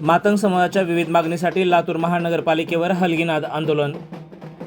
मातंग समाजाच्या विविध मागणीसाठी लातूर महानगरपालिकेवर हलगीनाद आंदोलन.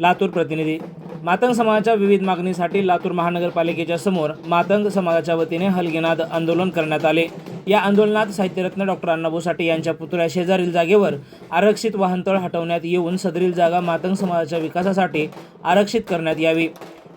लातूर प्रतिनिधी मातंग समाजाच्या विविध मागणीसाठी लातूर महानगरपालिकेच्या समोर मातंग समाजाच्या वतीने हलगीनाद आंदोलन करण्यात आले. या आंदोलनात साहित्यरत्न डॉक्टर अण्णाभाऊ साठे यांच्या पुतळ्या शेजारील जागेवर आरक्षित वाहनतळ हटवण्यात येऊन सदरील जागा मातंग समाजाच्या विकासासाठी आरक्षित करण्यात यावी.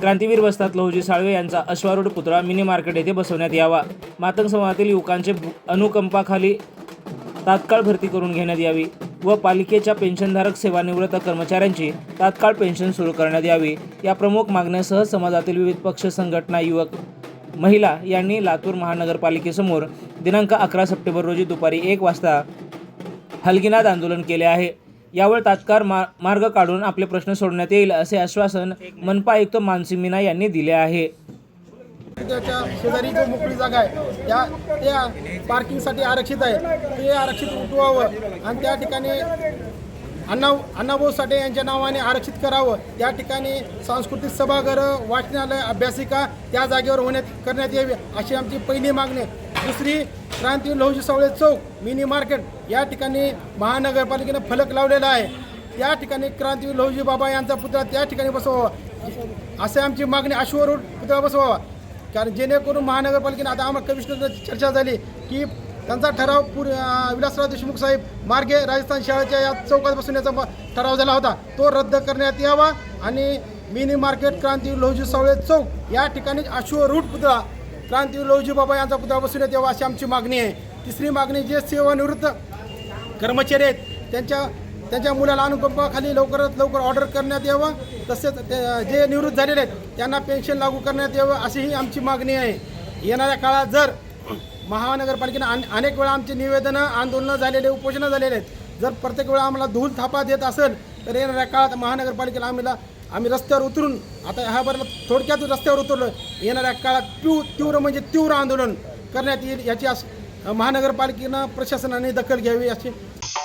क्रांतीवीर वस्तात लहुजी साळवे यांचा अश्वारूढ पुतळा मिनी मार्केट येथे बसवण्यात यावा. मातंग समाजातील युवकांचे अनुकंपाखाली तात्काळ भरती करून घेण्यात यावी व पालिकेच्या पेन्शनधारक सेवानिवृत्त कर्मचाऱ्यांची तात्काळ पेन्शन सुरू करण्यात यावी या प्रमुख मागण्यासह समाजातील विविध पक्ष संघटना युवक महिला यांनी लातूर महानगरपालिकेसमोर दिनांक अकरा सप्टेंबर रोजी दुपारी एक वाजता हलगिनाद आंदोलन केले आहे. यावर तात्काळ मा मार्ग काढून आपले प्रश्न सोडण्यात येईल असे आश्वासन मनपा आयुक्त मानसिंग मीना यांनी दिले आहे. त्याच्या शेजारी जो मोकळी जागा आहे त्या त्या पार्किंगसाठी आरक्षित आहे. ते आरक्षित उठवावं आणि त्या ठिकाणी अण्णा अण्णाभाऊ साठे यांच्या नावाने आरक्षित करावं. त्या ठिकाणी सांस्कृतिक सभागृह वाचनालय अभ्यासिका त्या जागेवर होण्यात करण्यात यावी अशी आमची पहिली मागणी दुसरी क्रांती लहुजी सावळे चौक मिनी मार्केट या ठिकाणी महानगरपालिकेनं फलक लावलेला आहे. त्या ठिकाणी क्रांती लहुजी बाबा यांचा पुतळा त्या ठिकाणी बसवावा. असे आमची मागणी अश्वरूढ पुतळा बसवावा. कारण जेणेकरून महानगरपालिकेने आता आम्हाला कमिशनर चर्चा झाली की त्यांचा ठराव पुर विलासराव देशमुख साहेब मार्गे राजस्थान शाळेच्या या चौकात बसून याचा ठराव झाला होता. तो रद्द करण्यात यावा आणि मिनी मार्केट क्रांती लोहजी सावळे चौक या ठिकाणी अश्वरूढ पुतळा क्रांती लोहजी बाबा यांचा पुतळा बसवण्यात यावा अशी आमची मागणी आहे. तिसरी मागणी जे सेवानिवृत्त कर्मचारी आहेत त्यांच्या त्यांच्या मुलाला अनुकंपाखाली लवकरात लवकर ऑर्डर करण्यात यावं. तसेच ते- जे निवृत्त झालेले आहेत त्यांना पेन्शन लागू करण्यात यावं अशी ही आमची मागणी आहे. येणाऱ्या काळात जर महानगरपालिकेनं अन- अनेक वेळा आमची निवेदनं आंदोलनं झालेले उपोषणं झालेले आहेत. जर प्रत्येक वेळा आम्हाला धूल थापा देत असेल तर येणाऱ्या काळात महानगरपालिकेला आम्हाला आम्ही रस्त्यावर उतरून आता ह्या बरं थोडक्यात रस्त्यावर उतरलो येणाऱ्या काळात तीव तीव्र म्हणजे तीव्र आंदोलन करण्यात येईल याची महानगरपालिकेनं प्रशासनाने दखल घ्यावी अशी